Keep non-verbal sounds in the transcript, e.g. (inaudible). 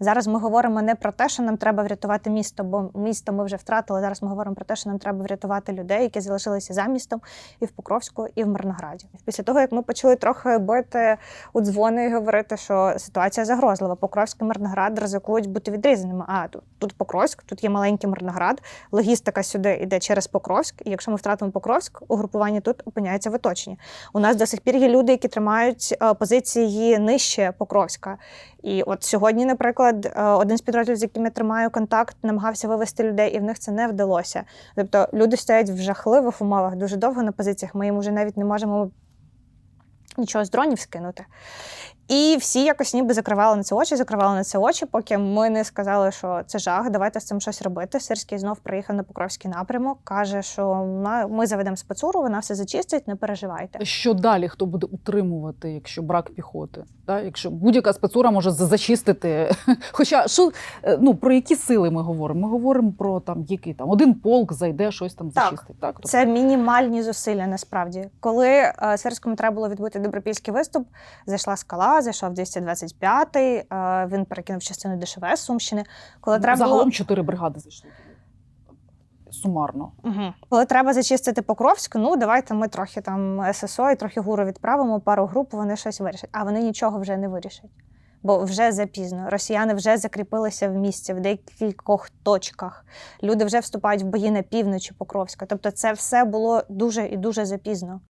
Зараз ми говоримо не про те, що нам треба врятувати місто, бо місто ми вже втратили. Зараз ми говоримо про те, що нам треба врятувати людей, які залишилися за містом і в Покровську, і в Мирнограді. Після того, як ми почали трохи бити у дзвони і говорити, що ситуація загрозлива, Покровськ і Мирноград ризикують бути відрізаними. А тут, тут Покровськ, тут є маленький Мирноград, логістика сюди йде через Покровськ. І якщо ми втратимо Покровськ, угрупування тут опиняється в оточенні. У нас до сих пір є люди, які тримають е, позиції нижче Покровська. І от сьогодні, наприклад, е, один з підрозділів, з яким я тримаю контакт, намагався вивести людей, і в них це не вдалося. Тобто люди стоять в жахливих умовах дуже довго на позиціях. Ми їм вже навіть не можемо нічого з дронів скинути. І всі якось ніби закривали на це очі, закривали на це очі, поки ми не сказали, що це жах, давайте з цим щось робити. Сирський знов приїхав на Покровський напрямок, каже, що «Ма- ми заведемо спецуру, вона все зачистить, не переживайте. Що далі хто буде утримувати, якщо брак піхоти? Да? Якщо будь-яка спецура може за- зачистити. (laughs) Хоча що е, ну про які сили ми говоримо? Ми говоримо про там який там один полк зайде, щось там Так. зачистить. Так, Тобто Це мінімальні зусилля насправді. Коли е, Сирському треба було відбути добропільський виступ, зайшла скала, зайшов 225-й, е, він перекинув частину ДШВ Сумщини. Коли треба загалом було... чотири бригади зайшли. Сумарно. Угу. Коли треба зачистити Покровськ, ну давайте ми трохи там ССО і трохи гуру відправимо, пару груп, вони щось вирішать. А вони нічого вже не вирішать. Бо вже запізно. Росіяни вже закріпилися в місті в декількох точках. Люди вже вступають в бої на півночі Покровська. Тобто, це все було дуже і дуже запізно.